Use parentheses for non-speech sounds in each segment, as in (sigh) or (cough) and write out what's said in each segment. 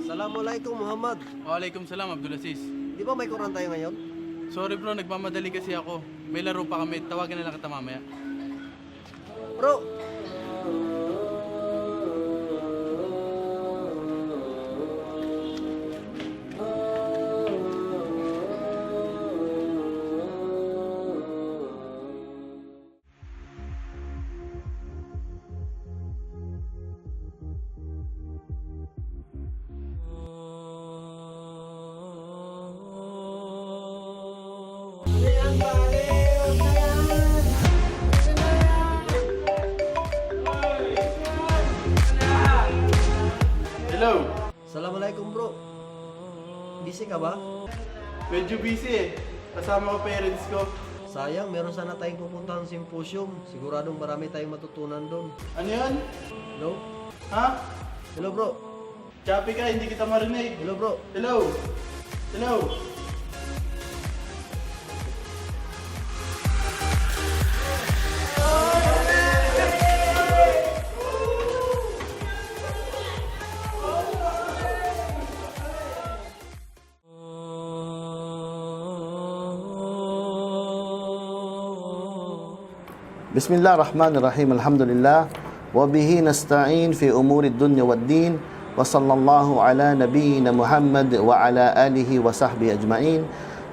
Assalamualaikum Muhammad. Waalaikumsalam, Abdul Aziz. Di ba may Quran tayo ngayon? Sorry bro, nagmamadali kasi ako. May laro pa kami. Tawagan na lang kita mamaya. Bro, Hello! Assalamualaikum bro. Busy ka ba? Medyo busy eh. Kasama ko parents ko. Sayang, meron sana tayong pupuntahan symposium. Siguradong marami tayong matutunan doon. Ano yan? Hello? Ha? Hello bro. Choppy ka, hindi kita marinig. Hello bro. Hello! Hello! بسم الله الرحمن الرحيم الحمد لله وبه نستعين في أمور الدنيا والدين وصلى الله على نبينا محمد وعلى آله وصحبه أجمعين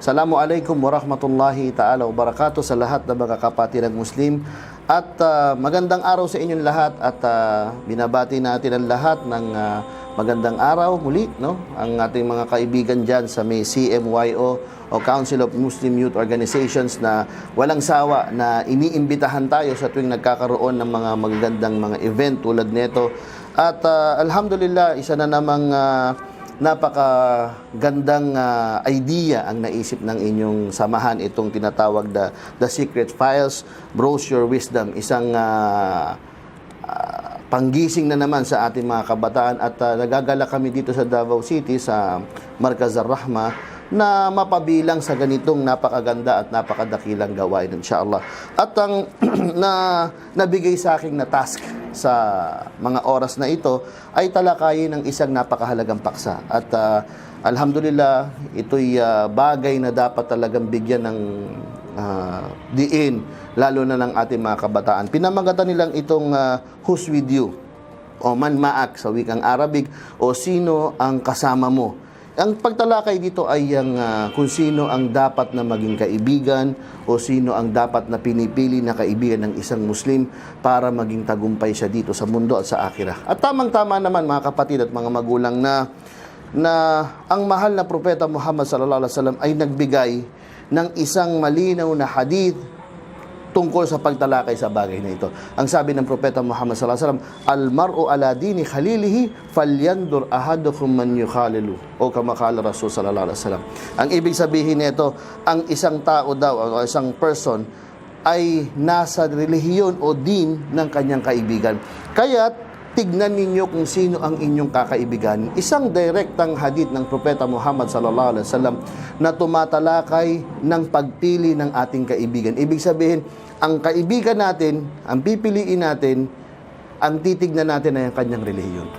Salamu alaikum warahmatullahi ta'ala wabarakatuh sa lahat ng mga kapatid ng Muslim at ah, magandang araw sa inyong lahat at ah, binabati natin ang lahat ng ah, magandang araw muli no ang ating mga kaibigan diyan sa may CMYO o Council of Muslim Youth Organizations na walang sawa na iniimbitahan tayo sa tuwing nagkakaroon ng mga magagandang mga event tulad nito. At ah, alhamdulillah, isa na namang ah, napakagandang ah, idea ang naisip ng inyong samahan itong tinatawag na The Secret Files, Browse Your Wisdom. Isang ah, ah, panggising na naman sa ating mga kabataan at ah, nagagala kami dito sa Davao City sa Markaz Ar-Rahma na mapabilang sa ganitong napakaganda at napakadakilang gawain inshallah. At ang (clears throat) na nabigay sa akin na task sa mga oras na ito ay talakayin ng isang napakahalagang paksa. At ah, alhamdulillah, ito'y ah, bagay na dapat talagang bigyan ng ah, diin lalo na ng ating mga kabataan. Pinamagatan nilang itong ah, Who's With You o man maak sa wikang Arabic o sino ang kasama mo. Ang pagtalakay dito ay ang ah, kung sino ang dapat na maging kaibigan o sino ang dapat na pinipili na kaibigan ng isang Muslim para maging tagumpay siya dito sa mundo at sa akhirah. At tamang-tama naman mga kapatid at mga magulang na na ang mahal na propeta Muhammad sallallahu alaihi wasallam ay nagbigay ng isang malinaw na hadith tungkol sa pagtalakay sa bagay na ito. Ang sabi ng propeta Muhammad sallallahu alaihi wasallam, "Al-mar'u ala dini khalilihi falyandur ahadukum man yukhalilu." O kama kala Rasul sallallahu alaihi wasallam. Ang ibig sabihin nito, ang isang tao daw o isang person ay nasa relihiyon o din ng kanyang kaibigan. Kaya tignan ninyo kung sino ang inyong kakaibigan. Isang direktang hadith ng propeta Muhammad sallallahu alaihi wasallam na tumatalakay ng pagpili ng ating kaibigan. Ibig sabihin, ang kaibigan natin, ang pipiliin natin, ang titignan natin ay ang kanyang relihiyon.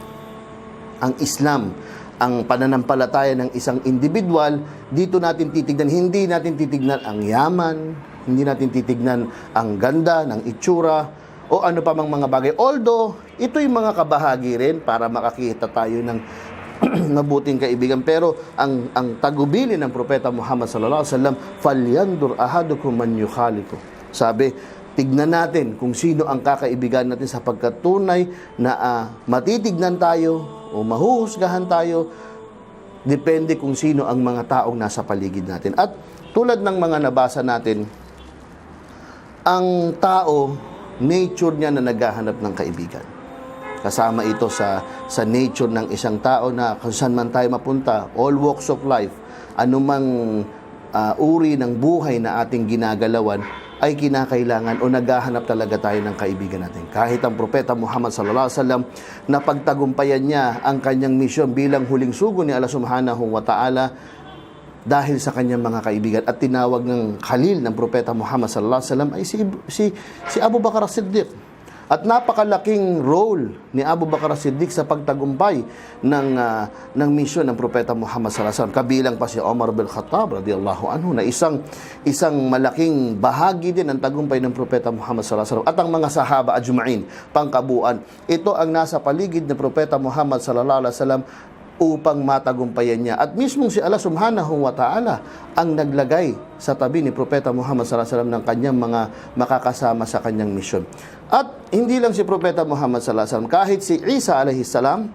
Ang Islam, ang pananampalataya ng isang individual, dito natin titignan, hindi natin titignan ang yaman, hindi natin titignan ang ganda ng itsura, o ano pa mang mga bagay. Although, ito'y mga kabahagi rin para makakita tayo ng (clears throat) mabuting kaibigan. Pero ang ang tagubili ng propeta Muhammad sallallahu alaihi wasallam, "Falyandur ahadukum man yukhaliku." Sabi, tignan natin kung sino ang kakaibigan natin sapagkat tunay na ah, matitignan tayo o mahuhusgahan tayo depende kung sino ang mga taong nasa paligid natin. At tulad ng mga nabasa natin, ang tao, nature niya na naghahanap ng kaibigan. Kasama ito sa sa nature ng isang tao na kung saan man tayo mapunta, all walks of life, anumang ah, uri ng buhay na ating ginagalawan ay kinakailangan o naghahanap talaga tayo ng kaibigan natin. Kahit ang propeta Muhammad sallallahu alaihi wasallam na pagtagumpayan niya ang kanyang misyon bilang huling sugo ni Allah Subhanahu wa Ta'ala dahil sa kanyang mga kaibigan at tinawag ng Khalil ng propeta Muhammad sallallahu alaihi wasallam ay si si si Abu Bakar As-Siddiq. At napakalaking role ni Abu Bakar Siddiq sa pagtagumpay ng ah, ng misyon ng propeta Muhammad sallallahu alaihi wasallam. Kabilang pa si Omar bin Khattab radhiyallahu anhu na isang isang malaking bahagi din ng tagumpay ng propeta Muhammad sallallahu alaihi wasallam at ang mga sahaba ajma'in pangkabuan. Ito ang nasa paligid ni propeta Muhammad sallallahu alaihi wasallam upang matagumpayan niya. At mismong si Allah subhanahu wa ta'ala ang naglagay sa tabi ni Propeta Muhammad sallallahu alaihi wasallam ng kanyang mga makakasama sa kanyang misyon. At hindi lang si Propeta Muhammad sallallahu alaihi wasallam, kahit si Isa alaihi salam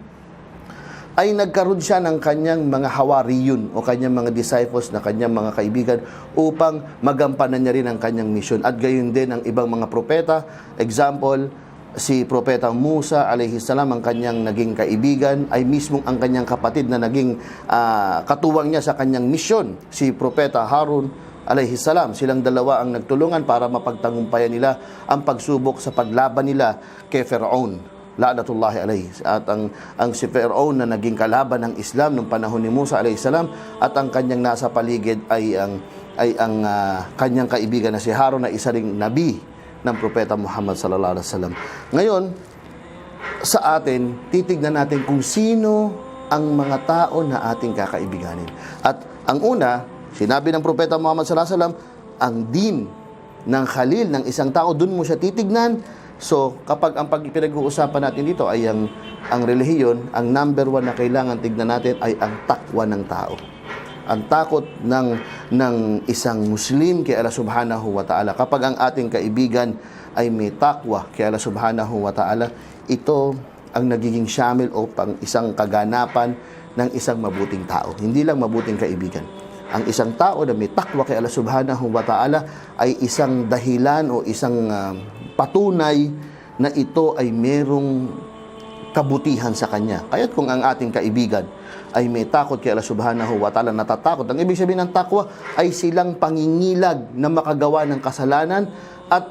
ay nagkaroon siya ng kanyang mga hawariyun o kanyang mga disciples na kanyang mga kaibigan upang magampanan niya rin ang kanyang misyon. At gayon din ang ibang mga propeta. Example, si Propeta Musa alayhi salam ang kanyang naging kaibigan ay mismong ang kanyang kapatid na naging ah, katuwang niya sa kanyang misyon si Propeta Harun alayhi salam. Silang dalawa ang nagtulungan para mapagtangumpayan nila ang pagsubok sa paglaban nila kay Firaun la'natullahi alayhi. At ang ang si Firaun na naging kalaban ng Islam nung panahon ni Musa alayhi salam at ang kanyang nasa paligid ay ang ay ang ah, kanyang kaibigan na si Harun na isa ring nabi ng propeta Muhammad sallallahu alaihi wasallam. Ngayon, sa atin, titignan natin kung sino ang mga tao na ating kakaibiganin. At ang una, sinabi ng propeta Muhammad sallallahu alaihi wasallam, ang din ng khalil ng isang tao, dun mo siya titignan. So, kapag ang pag pinag-uusapan natin dito ay ang, ang relihiyon, ang number one na kailangan tignan natin ay ang takwa ng tao ang takot ng ng isang Muslim kay Allah Subhanahu wa Ta'ala. Kapag ang ating kaibigan ay may takwa kay Allah Subhanahu wa Ta'ala, ito ang nagiging shamil o pang isang kaganapan ng isang mabuting tao. Hindi lang mabuting kaibigan. Ang isang tao na may takwa kay Allah Subhanahu wa Ta'ala ay isang dahilan o isang ah, patunay na ito ay merong kabutihan sa kanya. Kaya't kung ang ating kaibigan ay may takot kay Allah Subhanahu wa Ta'ala, natatakot. Ang ibig sabihin ng takwa ay silang pangingilag na makagawa ng kasalanan at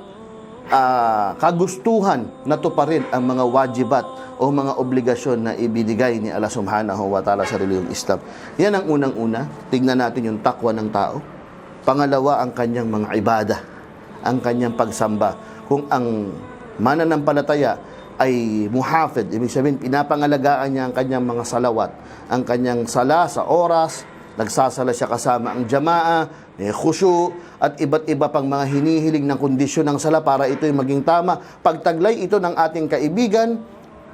ah, kagustuhan na tuparin ang mga wajibat o mga obligasyon na ibinigay ni Allah Subhanahu wa Ta'ala sa reliyong Islam. Yan ang unang-una. Tignan natin yung takwa ng tao. Pangalawa, ang kanyang mga ibada, ang kanyang pagsamba. Kung ang mananampalataya ay muhafid, ibig sabihin pinapangalagaan niya ang kanyang mga salawat, ang kanyang sala sa oras, nagsasala siya kasama ang jamaa, may khusyu, at iba't iba pang mga hinihiling ng kondisyon ng sala para ito'y maging tama. Pagtaglay ito ng ating kaibigan,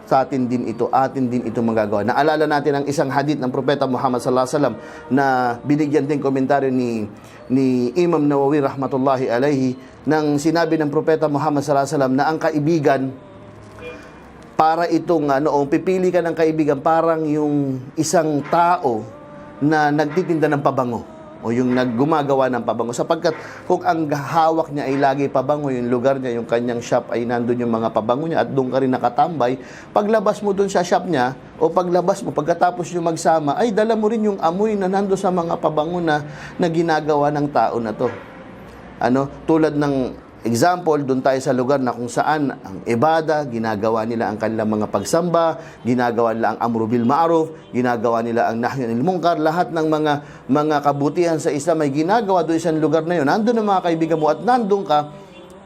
sa atin din ito, atin din ito magagawa. Naalala natin ang isang hadith ng Propeta Muhammad sallallahu alaihi wasallam na binigyan din komentaryo ni ni Imam Nawawi rahmatullahi alaihi nang sinabi ng Propeta Muhammad sallallahu alaihi wasallam na ang kaibigan para itong ano, o pipili ka ng kaibigan parang yung isang tao na nagtitinda ng pabango o yung naggumagawa ng pabango. Sapagkat kung ang hawak niya ay lagi pabango yung lugar niya, yung kanyang shop ay nandun yung mga pabango niya at doon ka rin nakatambay paglabas mo doon sa shop niya o paglabas mo pagkatapos yung magsama ay dala mo rin yung amoy na nando sa mga pabango na, na ginagawa ng tao na to. Ano tulad ng example doon tayo sa lugar na kung saan ang ibada ginagawa nila ang kanilang mga pagsamba ginagawa nila ang amru bil ma'ruf ginagawa nila ang nahyu anil munkar lahat ng mga mga kabutihan sa Islam ay ginagawa doon sa lugar na yun nandoon ang mga kaibigan mo at nandoon ka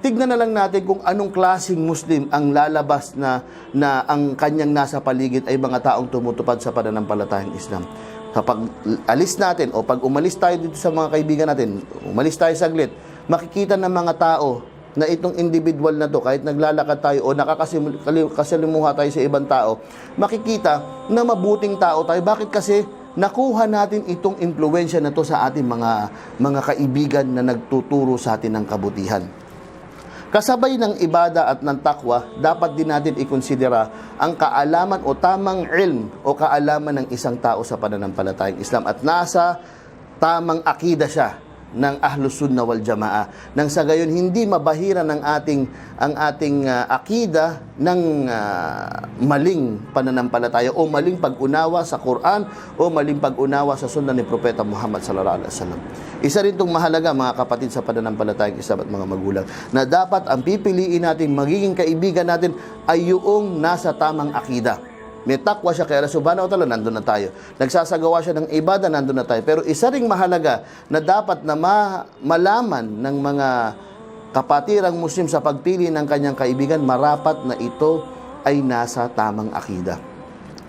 tignan na lang natin kung anong klaseng Muslim ang lalabas na, na ang kanyang nasa paligid ay mga taong tumutupad sa pananampalatayang Islam. Kapag alis natin o pag umalis tayo dito sa mga kaibigan natin, umalis tayo saglit, makikita ng mga tao na itong individual na to, kahit naglalakad tayo o nakakasalimuha tayo sa ibang tao, makikita na mabuting tao tayo. Bakit kasi nakuha natin itong impluensya na to sa ating mga mga kaibigan na nagtuturo sa atin ng kabutihan. Kasabay ng ibada at ng takwa, dapat din natin ikonsidera ang kaalaman o tamang ilm o kaalaman ng isang tao sa pananampalatayang Islam at nasa tamang akida siya ng Ahlus Sunna wal Jamaa. Nang sa gayon hindi mabahira ng ating ang ating ah, akida ng ah, maling pananampalataya o maling pag-unawa sa Quran o maling pag-unawa sa sunna ni Propeta Muhammad sallallahu alaihi wasallam. Isa rin itong mahalaga mga kapatid sa pananampalatayang Islam at mga magulang na dapat ang pipiliin natin magiging kaibigan natin ay yung nasa tamang akida. May takwa siya kay subhanahu wa ta'ala, nandun na tayo. Nagsasagawa siya ng ibada, nandun na tayo. Pero isa ring mahalaga na dapat na ma- malaman ng mga kapatirang Muslim sa pagpili ng kanyang kaibigan, marapat na ito ay nasa tamang akida.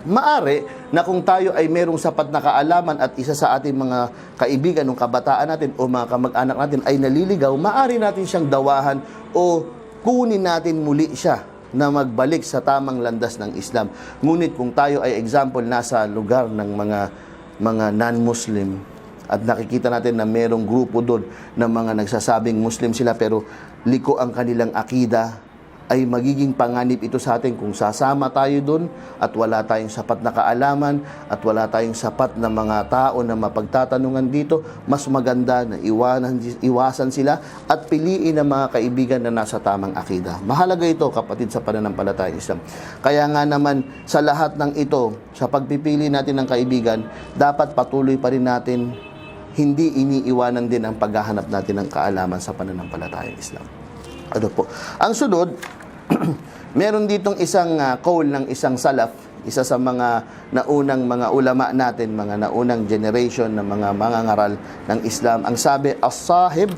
Maari na kung tayo ay merong sapat na kaalaman at isa sa ating mga kaibigan ng kabataan natin o mga kamag-anak natin ay naliligaw, maari natin siyang dawahan o kunin natin muli siya na magbalik sa tamang landas ng Islam. Ngunit kung tayo ay example nasa lugar ng mga mga non-Muslim at nakikita natin na merong grupo doon ng mga nagsasabing Muslim sila pero liko ang kanilang akida ay magiging panganib ito sa atin kung sasama tayo doon at wala tayong sapat na kaalaman at wala tayong sapat na mga tao na mapagtatanungan dito, mas maganda na iwanan, iwasan sila at piliin ang mga kaibigan na nasa tamang akida. Mahalaga ito kapatid sa pananampalatayang Islam. Kaya nga naman sa lahat ng ito, sa pagpipili natin ng kaibigan, dapat patuloy pa rin natin hindi iniiwanan din ang paghahanap natin ng kaalaman sa pananampalatayang Islam. Ano po? Ang sunod, (clears throat) meron ditong isang uh, call ng isang salaf, isa sa mga naunang mga ulama natin, mga naunang generation ng mga mangangaral ng Islam. Ang sabi, as-sahib,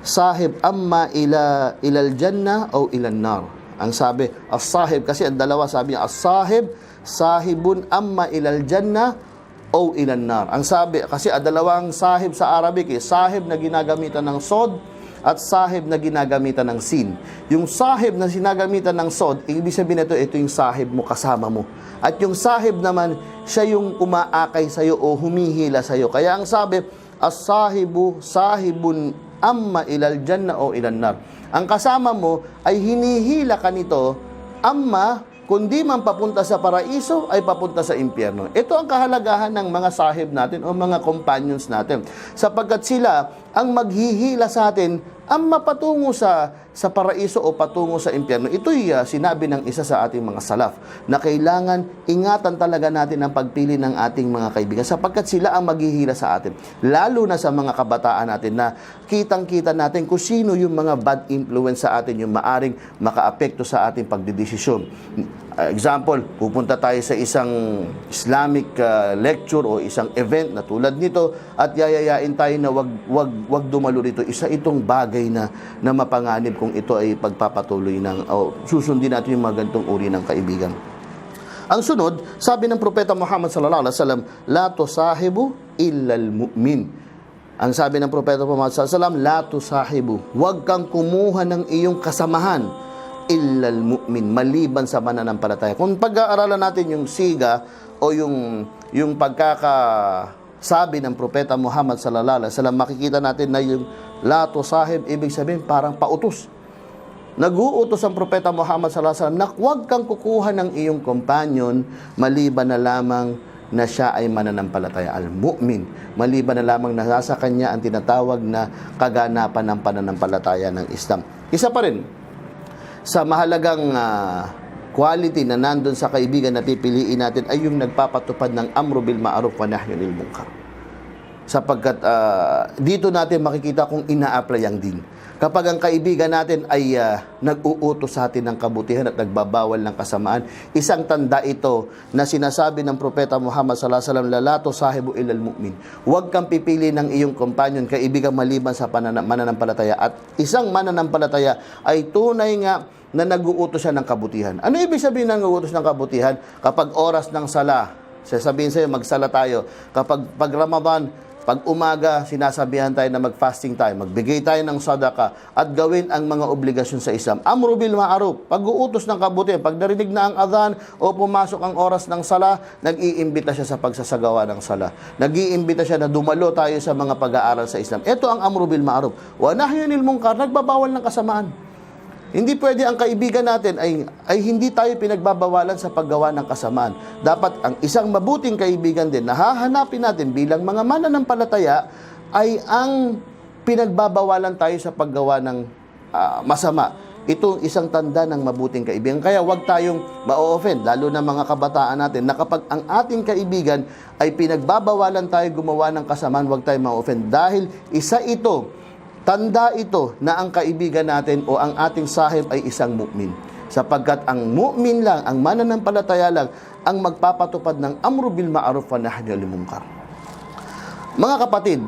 sahib amma ila ilal janna o ilan nar. Ang sabi, as-sahib, kasi ang dalawa sabi niya, as-sahib, sahibun amma ilal janna o ilan nar. Ang sabi, kasi ang dalawang sahib sa Arabic, eh, sahib na ginagamitan ng sod, at sahib na ginagamitan ng sin. Yung sahib na sinagamitan ng sod, ibig sabihin nito, ito yung sahib mo, kasama mo. At yung sahib naman, siya yung umaakay sa'yo o humihila sa'yo. Kaya ang sabi, as-sahibu sahibun amma ilal janna o ilan nar. Ang kasama mo ay hinihila ka nito, amma kundi man papunta sa paraiso ay papunta sa impyerno. Ito ang kahalagahan ng mga sahib natin o mga companions natin. Sapagkat sila ang maghihila sa atin ang mapatungo sa sa paraiso o patungo sa impyerno. Ito'y uh, sinabi ng isa sa ating mga salaf na kailangan ingatan talaga natin ang pagpili ng ating mga kaibigan sapagkat sila ang maghihila sa atin. Lalo na sa mga kabataan natin na kitang-kita natin kung sino yung mga bad influence sa atin yung maaring makaapekto sa ating pagdidesisyon. Example, pupunta tayo sa isang Islamic uh, lecture o isang event na tulad nito at yayayain tayo na wag wag wag dumalo rito. Isa itong bagay na na mapanganib kung ito ay pagpapatuloy ng o susundin natin yung mga uri ng kaibigan. Ang sunod, sabi ng propeta Muhammad sallallahu alaihi wasallam, la tusahibu illa mu'min. Ang sabi ng propeta Muhammad sallallahu alaihi wasallam, la tusahibu. Huwag kang kumuha ng iyong kasamahan illal mu'min maliban sa mananampalataya. Kung pag-aaralan natin yung siga o yung yung pagkaka sabi ng propeta Muhammad sallallahu alaihi wasallam makikita natin na yung la sahib ibig sabihin parang pautos. Nag-uutos ang propeta Muhammad sallallahu alaihi wasallam na huwag kang kukuha ng iyong companion maliban na lamang na siya ay mananampalataya al-mu'min maliban na lamang na nasa kanya ang tinatawag na kaganapan ng pananampalataya ng Islam. Isa pa rin sa mahalagang ah, quality na nandun sa kaibigan na pipiliin natin ay yung nagpapatupad ng amro bil ma'ruf wa nahyu anil munkar. Sapagkat ah, dito natin makikita kung ina-apply ang din. Kapag ang kaibigan natin ay ah, nag-uutos sa atin ng kabutihan at nagbabawal ng kasamaan, isang tanda ito na sinasabi ng propeta Muhammad sallallahu alaihi wasallam, lalato sahibu ilal mu'min. Huwag kang pipili ng iyong companion, kaibigan maliban sa panana- mananampalataya. At isang mananampalataya ay tunay nga na nag-uutos siya ng kabutihan. Ano ibig sabihin ng nag-uutos ng kabutihan? Kapag oras ng sala, sasabihin sa'yo, magsala tayo. Kapag pag Ramadan, pag umaga, sinasabihan tayo na mag-fasting tayo, magbigay tayo ng sadaka at gawin ang mga obligasyon sa Islam. Amru bil ma'ruf, pag-uutos ng kabutihan, pag narinig na ang adhan o pumasok ang oras ng sala, nag-iimbita siya sa pagsasagawa ng sala. Nag-iimbita siya na dumalo tayo sa mga pag-aaral sa Islam. Ito ang amru bil ma'ruf. Wa nahyu anil munkar, nagbabawal ng kasamaan. Hindi pwede ang kaibigan natin ay, ay hindi tayo pinagbabawalan sa paggawa ng kasamaan. Dapat ang isang mabuting kaibigan din na hahanapin natin bilang mga mananampalataya ay ang pinagbabawalan tayo sa paggawa ng ah, masama. Ito isang tanda ng mabuting kaibigan. Kaya huwag tayong ma-offend, lalo na mga kabataan natin, na kapag ang ating kaibigan ay pinagbabawalan tayo gumawa ng kasamaan, huwag tayong ma-offend. Dahil isa ito Tanda ito na ang kaibigan natin o ang ating sahib ay isang mu'min. Sapagkat ang mu'min lang, ang mananampalataya lang, ang magpapatupad ng amru bil ma'ruf wa nahyi anil munkar. Mga kapatid,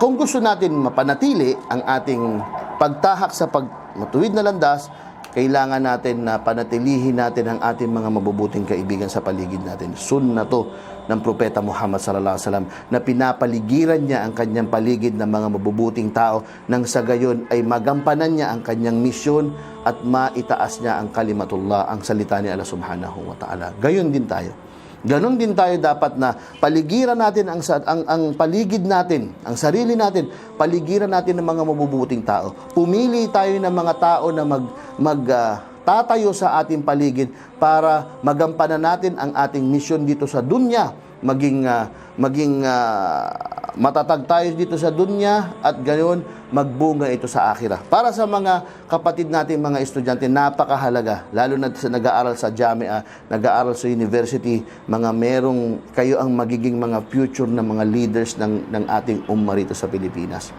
kung gusto natin mapanatili ang ating pagtahak sa pag matuwid na landas, kailangan natin na panatilihin natin ang ating mga mabubuting kaibigan sa paligid natin. Sunna to ng Propeta Muhammad sallallahu alaihi wasallam na pinapaligiran niya ang kanyang paligid ng mga mabubuting tao nang sa gayon ay magampanan niya ang kanyang misyon at maitaas niya ang kalimatullah, ang salita ni Allah subhanahu wa ta'ala. Gayon din tayo. Ganon din tayo dapat na paligiran natin ang, ang, ang paligid natin, ang sarili natin, paligiran natin ng mga mabubuting tao. Pumili tayo ng mga tao na mag, mag ah, tatayo sa ating paligid para magampanan natin ang ating misyon dito sa dunya. Maging, ah, maging ah, matatag tayo dito sa dunya at gayon magbunga ito sa akhirah. Para sa mga kapatid natin mga estudyante, napakahalaga, lalo na sa nag-aaral sa Jamia, nag-aaral sa university, mga merong kayo ang magiging mga future na mga leaders ng, ng ating umma rito sa Pilipinas.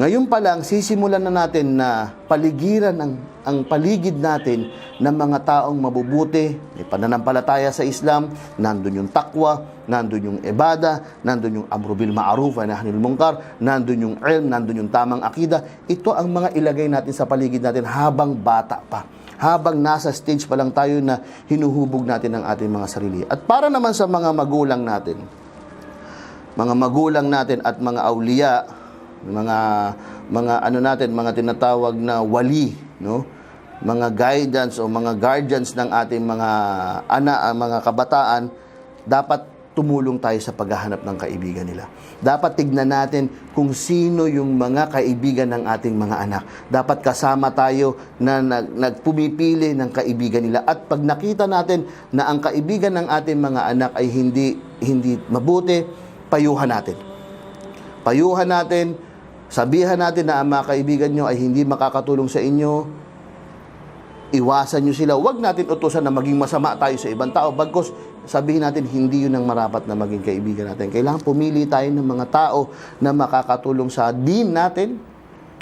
Ngayon pa lang, sisimulan na natin na paligiran ang, ang paligid natin ng mga taong mabubuti, may pananampalataya sa Islam, nandun yung takwa, nandun yung ibada, nandun yung amru bil ma'ruf wa nahnil munkar, nandun yung ilm, nandun yung tamang akida. Ito ang mga ilagay natin sa paligid natin habang bata pa. Habang nasa stage pa lang tayo na hinuhubog natin ang ating mga sarili. At para naman sa mga magulang natin, mga magulang natin at mga awliya, mga mga ano natin, mga tinatawag na wali, no? Mga guidance o mga guardians ng ating mga ana, ah, mga kabataan, dapat tumulong tayo sa paghahanap ng kaibigan nila. Dapat tignan natin kung sino yung mga kaibigan ng ating mga anak. Dapat kasama tayo na nag, nagpumipili ng kaibigan nila. At pag nakita natin na ang kaibigan ng ating mga anak ay hindi hindi mabuti, payuhan natin. Payuhan natin, sabihan natin na ang mga kaibigan nyo ay hindi makakatulong sa inyo, iwasan nyo sila. Huwag natin utusan na maging masama tayo sa ibang tao. Bagkos, sabihin natin, hindi yun ang marapat na maging kaibigan natin. Kailangan pumili tayo ng mga tao na makakatulong sa din natin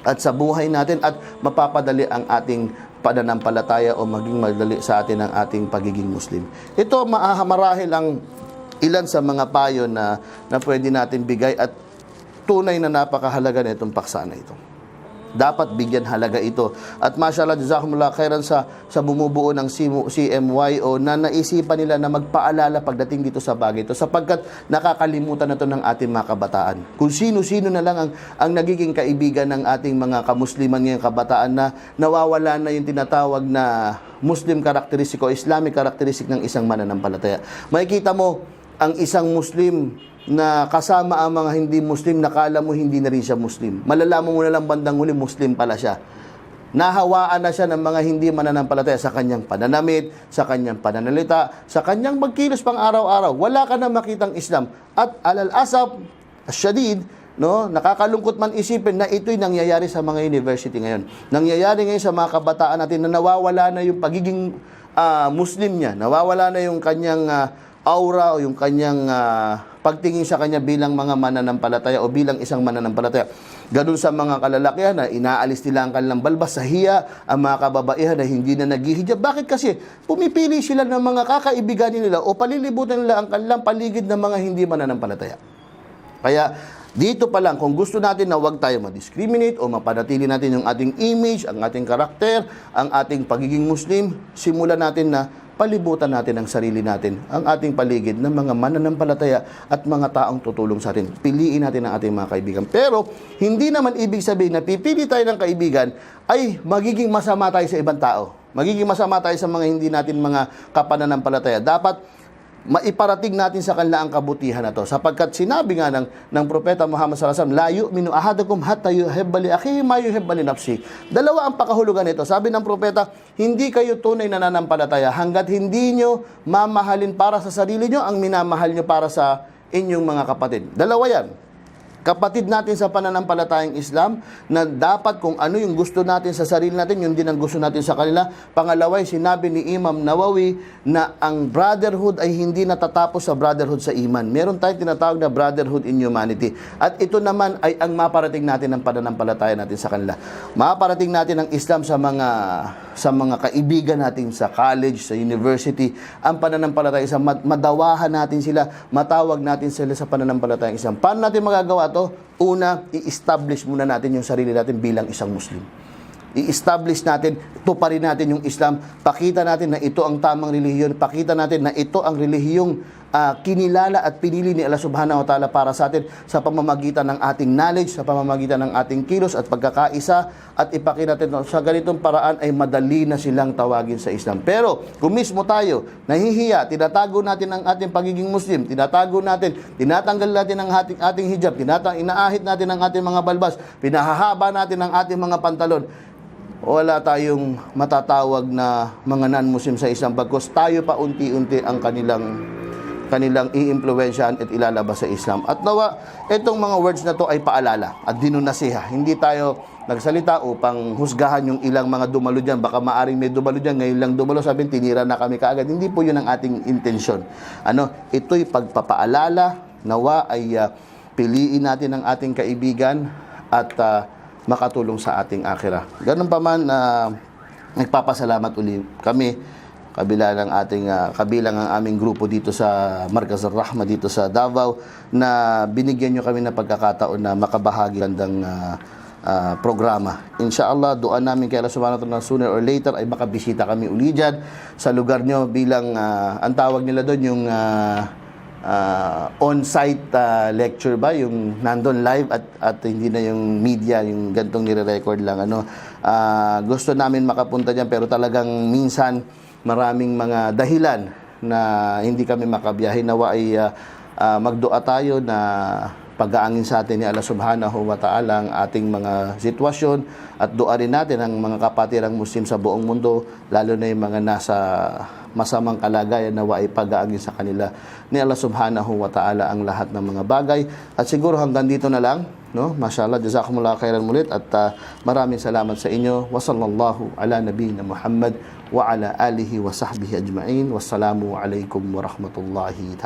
at sa buhay natin at mapapadali ang ating pananampalataya o maging madali sa atin ang ating pagiging Muslim. Ito maaha marahil ang ilan sa mga payo na, na pwede natin bigay at tunay na napakahalaga na itong paksa na ito. Dapat bigyan halaga ito. At mashallah, jazakumullah khairan sa, sa bumubuo ng CMYO na naisipan nila na magpaalala pagdating dito sa bagay ito sapagkat nakakalimutan na ito ng ating mga kabataan. Kung sino-sino na lang ang, ang nagiging kaibigan ng ating mga kamusliman ngayong kabataan na nawawala na yung tinatawag na Muslim characteristic o Islamic characteristic ng isang mananampalataya. Makikita mo, ang isang Muslim na kasama ang mga hindi Muslim, nakala mo hindi na rin siya Muslim. Malalaman mo na lang bandang huli, Muslim pala siya. Nahawaan na siya ng mga hindi mananampalataya sa kanyang pananamit, sa kanyang pananalita, sa kanyang magkilos pang araw-araw. Wala ka na makitang Islam. At alal asap, asyadid, no, nakakalungkot man isipin na ito'y nangyayari sa mga university ngayon. Nangyayari ngayon sa mga kabataan natin na nawawala na yung pagiging ah, Muslim niya, nawawala na yung kanyang ah, aura o yung kanyang ah, pagtingin sa kanya bilang mga mananampalataya o bilang isang mananampalataya. Ganun sa mga kalalakihan na inaalis nila ang kanilang balbas sa hiya, ang mga kababaihan na hindi na naghihijab. Bakit kasi? Pumipili sila ng mga kakaibigan nila o palilibutan nila ang kanilang paligid ng mga hindi mananampalataya. Kaya dito pa lang, kung gusto natin na huwag tayo ma-discriminate o mapanatili natin yung ating image, ang ating karakter, ang ating pagiging Muslim, simulan natin na palibutan natin ang sarili natin, ang ating paligid ng mga mananampalataya at mga taong tutulong sa atin. Piliin natin ang ating mga kaibigan. Pero, hindi naman ibig sabihin na pipili tayo ng kaibigan ay magiging masama tayo sa ibang tao. Magiging masama tayo sa mga hindi natin mga kapananampalataya. Dapat maiparating natin sa kanila ang kabutihan na to. Sapagkat sinabi nga ng, ng Propeta Muhammad sallallahu alaihi wasallam, la yu'minu ahadakum hatta yuhibba li akhihi ma yuhibba li nafsi. Dalawa ang pakahulugan nito. Sabi ng propeta, hindi kayo tunay na nananampalataya hanggat hindi nyo mamahalin para sa sarili nyo ang minamahal nyo para sa inyong mga kapatid. Dalawa yan kapatid natin sa pananampalatayang Islam na dapat kung ano yung gusto natin sa sarili natin, yun din ang gusto natin sa kanila. Pangalaway, sinabi ni Imam Nawawi na ang brotherhood ay hindi natatapos sa brotherhood sa iman. Meron tayong tinatawag na brotherhood in humanity. At ito naman ay ang maparating natin ng pananampalataya natin sa kanila. Maparating natin ang Islam sa mga sa mga kaibigan natin sa college, sa university, ang pananampalataya isang mad- madawahan natin sila, matawag natin sila sa pananampalataya isang. Paano natin magagawa to? Una, i-establish muna natin yung sarili natin bilang isang Muslim i-establish natin, tuparin natin yung Islam, pakita natin na ito ang tamang relihiyon, pakita natin na ito ang relihiyong ah, kinilala at pinili ni Allah Subhanahu wa Ta'ala para sa atin sa pamamagitan ng ating knowledge, sa pamamagitan ng ating kilos at pagkakaisa at ipakita natin na sa ganitong paraan ay madali na silang tawagin sa Islam. Pero kung mismo tayo nahihiya, tinatago natin ang ating pagiging Muslim, tinatago natin, tinatanggal natin ang ating, ating hijab, tinatang, inaahit natin ang ating mga balbas, pinahahaba natin ang ating mga pantalon, wala tayong matatawag na mga non-Muslim sa Islam bagkus tayo pa unti-unti ang kanilang kanilang iimpluwensyahan at ilalabas sa Islam. At nawa, itong mga words na to ay paalala at dinunasiha. Hindi tayo nagsalita upang husgahan yung ilang mga dumalo dyan. Baka maaring may dumalo dyan, ngayon lang dumalo, sabihin, tinira na kami kaagad. Hindi po yun ang ating intensyon. Ano, ito'y pagpapaalala, nawa ay ah, piliin natin ang ating kaibigan at ah, makatulong sa ating akhirah. Ganun pa man, na nagpapasalamat uli kami kabila ng ating ah, kabilang ang aming grupo dito sa Markaz Rahma dito sa Davao na binigyan nyo kami ng pagkakataon na makabahagi ng programa. Inshallah, doan namin kay Allah Subhanahu wa Ta'ala sooner or later ay makabisita kami uli dyan sa lugar nyo bilang ah, ang tawag nila doon yung ah, ah, on-site ah, lecture ba yung nandun live at at hindi na yung media yung gantong nire-record lang ano Ah, gusto namin makapunta diyan pero talagang minsan maraming mga dahilan na hindi kami makabiyahe. Nawa ay ah, ah, magdua tayo na pag-aangin sa atin ni Allah Subhanahu wa Ta'ala ang ating mga sitwasyon at dua rin natin ang mga kapatirang Muslim sa buong mundo lalo na yung mga nasa masamang kalagayan. Na ay pag-aangin sa kanila ni Allah Subhanahu wa Ta'ala ang lahat ng mga bagay. At siguro hanggang dito na lang no? Mashallah jazakumullah khairan mulit at ah, maraming salamat sa inyo. Wa sallallahu ala nabiyina Muhammad wa ala alihi wa sahbihi ajma'in wassalamu alaikum wa rahmatullahi